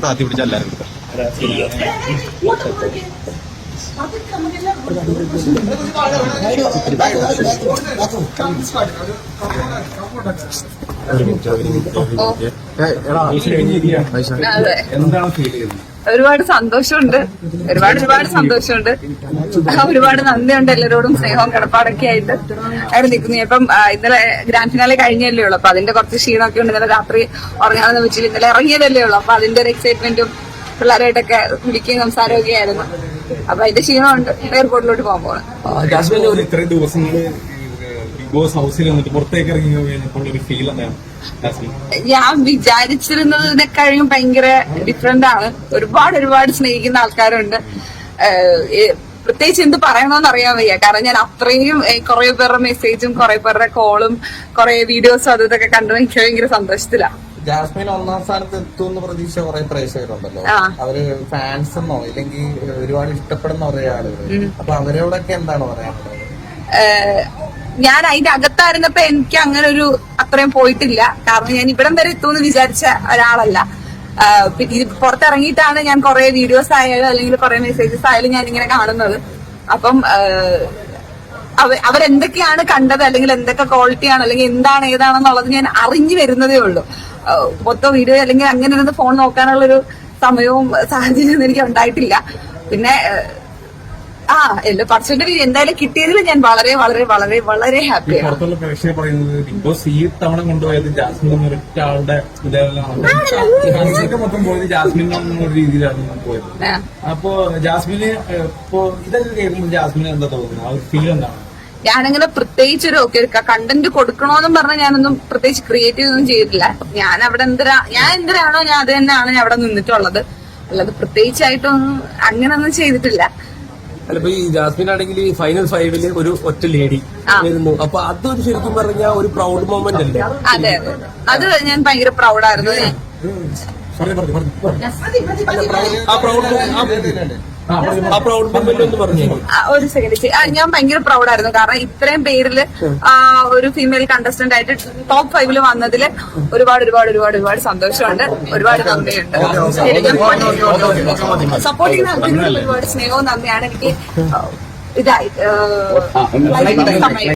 താത്തി എന്താണ് ഫീൽ ചെയ്യുന്നത്? ഒരുപാട് സന്തോഷമുണ്ട്. ഒരുപാട് ഒരുപാട് സന്തോഷമുണ്ട്. ഒരുപാട് നന്ദിയുണ്ട് എല്ലാവരോടും. സ്നേഹവും കിടപ്പാടൊക്കെ ആയിട്ട് അവിടെ നിൽക്കുന്നു. ഇപ്പം ഇന്നലെ ഗ്രാൻഡ് ഫിനാലെ കഴിഞ്ഞല്ലേ ഉള്ളൂ. അപ്പൊ അതിന്റെ കുറച്ച് ക്ഷീണമൊക്കെ ഉണ്ട്. ഇന്നലെ രാത്രി ഉറങ്ങാമെന്ന് വെച്ചില്ല. ഇന്നലെ ഇറങ്ങിയതല്ലേ ഉള്ളൂ. അപ്പൊ അതിന്റെ ഒരു എക്സൈറ്റ്മെന്റും പിള്ളേരായിട്ടൊക്കെ വിളിക്കുകയും സംസാരമൊക്കെ ആയിരുന്നു. അപ്പൊ അതിന്റെ ക്ഷീണമുണ്ട്. എയർപോർട്ടിലോട്ട് പോകാൻ പോകണം ജാസ്മിൻ ഒരു ഇത്രയും ദിവസങ്ങൾ ബിഗ് ബോസ് ഹൗസിൽ വന്നിട്ട് പുറത്തേക്ക് ഇറങ്ങി ഒരു ഫീൽ എന്താണ് ഞാൻ വിചാരിച്ചിരുന്നതിനെ കഴിയും ഭയങ്കര ഡിഫറെന്റ് ആണ്. ഒരുപാട് ഒരുപാട് സ്നേഹിക്കുന്ന ആൾക്കാരുണ്ട്. പ്രത്യേകിച്ച് എന്ത് പറയണമെന്ന് അറിയാൻ വയ്യ. കാരണം ഞാൻ അത്രയും കുറെ പേരുടെ മെസ്സേജും കുറെ പേരുടെ കോളും കുറെ വീഡിയോസും അതും ഇതൊക്കെ കണ്ടു എനിക്ക് ഭയങ്കര സന്തോഷത്തിലാണ് ജാസ്മിൻ ഒന്നാം സ്ഥാനത്ത് എത്തുമെന്ന് പ്രതീക്ഷ കുറെ പ്രേക്ഷകരുണ്ടല്ലോ. അവർ ഫാൻസ് എന്നോ ഇല്ലെങ്കിൽ ഒരുപാട് ഇഷ്ടപ്പെടുന്ന കുറെ ആളുകൾ അപ്പൊ അവരോടൊക്കെ എന്താണ് പറയാനുള്ളത്? ഞാൻ അതിന്റെ അകത്തായിരുന്നപ്പോ എനിക്ക് അങ്ങനെ ഒരു അത്രയും പോയിട്ടില്ല. കാരണം ഞാൻ ഇവിടം വരെ എത്തുമെന്ന് വിചാരിച്ച ഒരാളല്ല. ഇത് പുറത്തിറങ്ങിയിട്ടാണ് ഞാൻ കുറെ വീഡിയോസ് ആയാലും അല്ലെങ്കിൽ കുറെ മെസ്സേജസ് ആയാലും ഞാൻ ഇങ്ങനെ കാണുന്നത്. അപ്പം അവരെന്തൊക്കെയാണ് കണ്ടത് അല്ലെങ്കിൽ എന്തൊക്കെ ക്വാളിറ്റിയാണ് അല്ലെങ്കിൽ എന്താണ് ഏതാണെന്നുള്ളത് ഞാൻ അറിഞ്ഞു വരുന്നതേ ഉള്ളൂ. മൊത്തം വീഡിയോ അല്ലെങ്കിൽ അങ്ങനെ ഇരുന്ന് ഫോൺ നോക്കാനുള്ളൊരു സമയവും സാഹചര്യവും എനിക്ക് ഉണ്ടായിട്ടില്ല. പിന്നെ ആ എല്ലാ പർസന്റെ എന്തായാലും കിട്ടിയതിൽ ഞാൻ വളരെ വളരെ വളരെ വളരെ ഹാപ്പി ഹാപ്പിയാണ് പുറത്തുള്ള പ്രേക്ഷകർ പറയുന്നത് ബിഗ് ബോസ് ഈ തവണ കൊണ്ടുപോയത് ജാസ്മിൻ എന്ന ഒരൊറ്റ ആളുടെ ഇതേപോലെ മൊത്തം പോയത് ജാസ്മിൻ എന്ന രീതിയിലാണ് പോയത്. അപ്പോ ജാസ്മിന് ഇപ്പോ ഇതൊക്കെ കേൾക്കുമ്പോൾ ജാസ്മിന് എന്താ തോന്നുന്നത്? ആ ഒരു ഫീൽ എന്താണ്? ഞാനങ്ങനെ പ്രത്യേകിച്ച് ഒരു ഓക്കെ കണ്ടന്റ് കൊടുക്കണോന്നും പറഞ്ഞ ഞാനൊന്നും പ്രത്യേകിച്ച് ക്രിയേറ്റീവ് ഒന്നും ചെയ്തിട്ടില്ല. ഞാൻ അവിടെ എന്തിനാ ഞാൻ എന്തിനാണോ ഞാൻ അത് തന്നെയാണ് ഞാൻ അവിടെ നിന്നിട്ടുള്ളത്. അല്ലാതെ പ്രത്യേകിച്ചായിട്ടൊന്നും അങ്ങനൊന്നും ചെയ്തിട്ടില്ല. അല്ല ഇപ്പൊ ഈ ജാസ്മിൻ ആണെങ്കിൽ ഈ ഫൈനൽ ഫൈവിൽ ഒരു ഒറ്റ ലേഡി. വരുന്നു. അപ്പൊ അതൊരു ശരിക്കും പറഞ്ഞ ഒരു പ്രൗഡ് മൊമെന്റ് അല്ലേ? അതെ അതെ. ഞാൻ ഭയങ്കര പ്രൗഡായിരുന്നു ആ പ്രൗഡ് ഒരു സെക്കൻഡ് ഞാൻ ഭയങ്കര പ്രൗഡായിരുന്നു കാരണം ഇത്രയും പേരിൽ ഒരു ഫീമെയിൽ കണ്ടസ്റ്റന്റ് ആയിട്ട് ടോപ്പ് ഫൈവിൽ വന്നതിൽ ഒരുപാട് ഒരുപാട് ഒരുപാട് ഒരുപാട് സന്തോഷമുണ്ട് ഒരുപാട് നന്ദിയുണ്ട് സപ്പോർട്ട് ചെയ്യുന്ന ആൾക്കാർ ഒരുപാട് സ്നേഹവും നന്ദിയാണ് എനിക്ക് ഇതായി സമയം